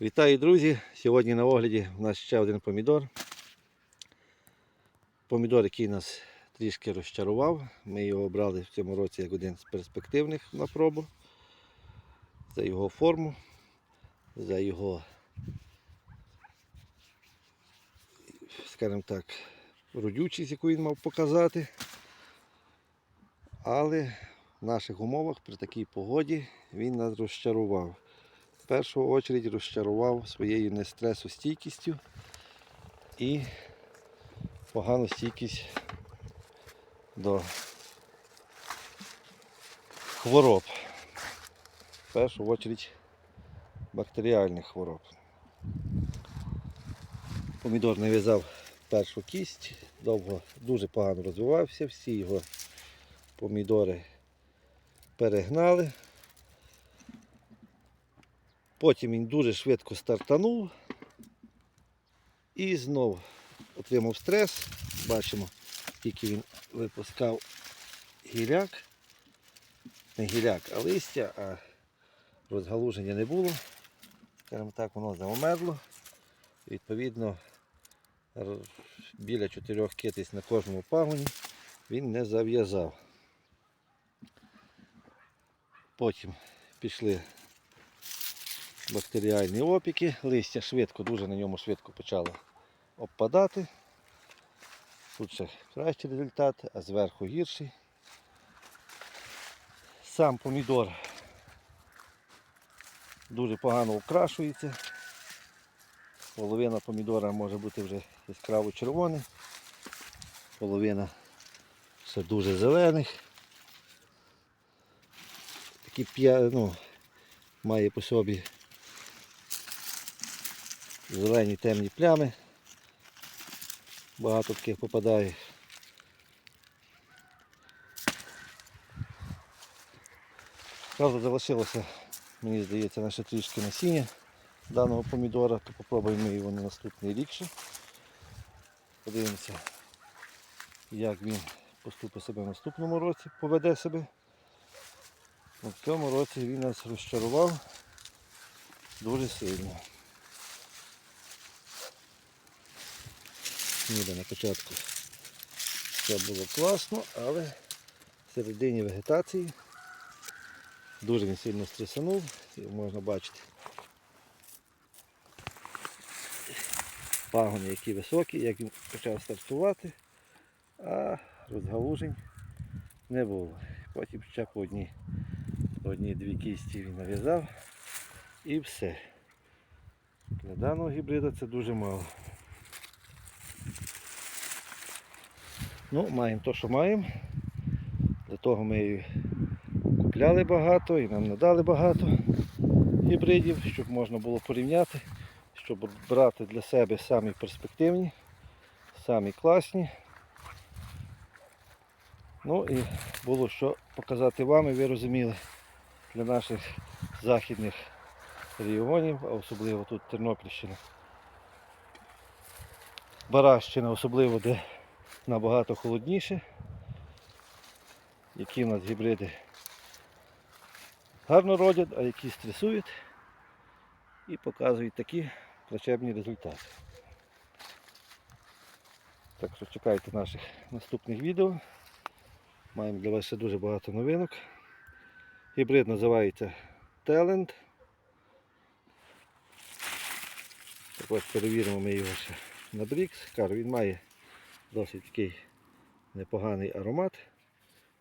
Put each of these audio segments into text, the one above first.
Вітаю, друзі! Сьогодні на огляді у нас ще один помідор. Помідор, який нас трішки розчарував. Ми його обрали в цьому році як один з перспективних на пробу. За його форму, за його, скажімо так, родючість, яку він мав показати. Але в наших умовах при такій погоді він нас розчарував першу чергу розчарував своєю нестресостійкістю і погану стійкість до хвороб. В першу чергу бактеріальних хвороб. Помідор не в'язав першу кість, довго дуже погано розвивався, всі його помідори перегнали. Потім він дуже швидко стартанув і знов отримав стрес. Бачимо, скільки він випускав гіляк. Не гіляк, а листя, а розгалуження не було. Скажімо так, воно завмерло. Відповідно, біля чотирьох китиць на кожному пагоні він не зав'язав. Потім пішли бактеріальні опіки, листя швидко, дуже на ньому швидко почало обпадати. Тут ще кращий результат, а зверху гірший. Сам помідор дуже погано окрашується. Половина помідора може бути вже яскраво червоний, половина ще дуже зелених. Такі ну, має по собі зелені темні плями. Багато таких попадає. Правда, залишилося, мені здається, наше трішки насіння даного помідора, то попробуємо його на наступний рік. Подивимося, як він поступить себе в наступному році, поведе себе. В цьому році він нас розчарував дуже сильно. Ніби на початку все було класно, але в середині вегетації дуже він сильно стресанув, і можна бачити пагони, які високі, як він почав стартувати, а розгалужень не було. Потім ще по одній, по одній-дві кісті він нав'язав і все. Для даного гібрида це дуже мало. Ну, маємо те, що маємо. Для того ми і купляли багато і нам надали багато гібридів, щоб можна було порівняти, щоб брати для себе самі перспективні, самі класні. Ну і було що показати вам, і ви розуміли, для наших західних регіонів, а особливо тут Тернопільщина. Баращина, особливо де набагато холодніше. Які в нас гібриди гарно родять, а які стресують і показують такі плачебні результати. Так що чекайте наших наступних відео. Маємо для вас ще дуже багато новинок. Гібрид називається Talent. Так ось перевіримо ми його ще на Брікс. Кажу, він має досить такий непоганий аромат,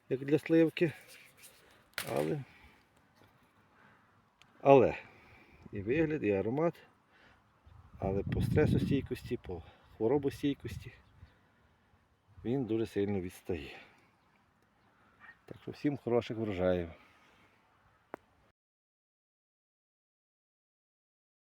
як для сливки. Але, але і вигляд, і аромат, але по стресостійкості, по хворобостійкості він дуже сильно відстає. Так що всім хороших врожаїв.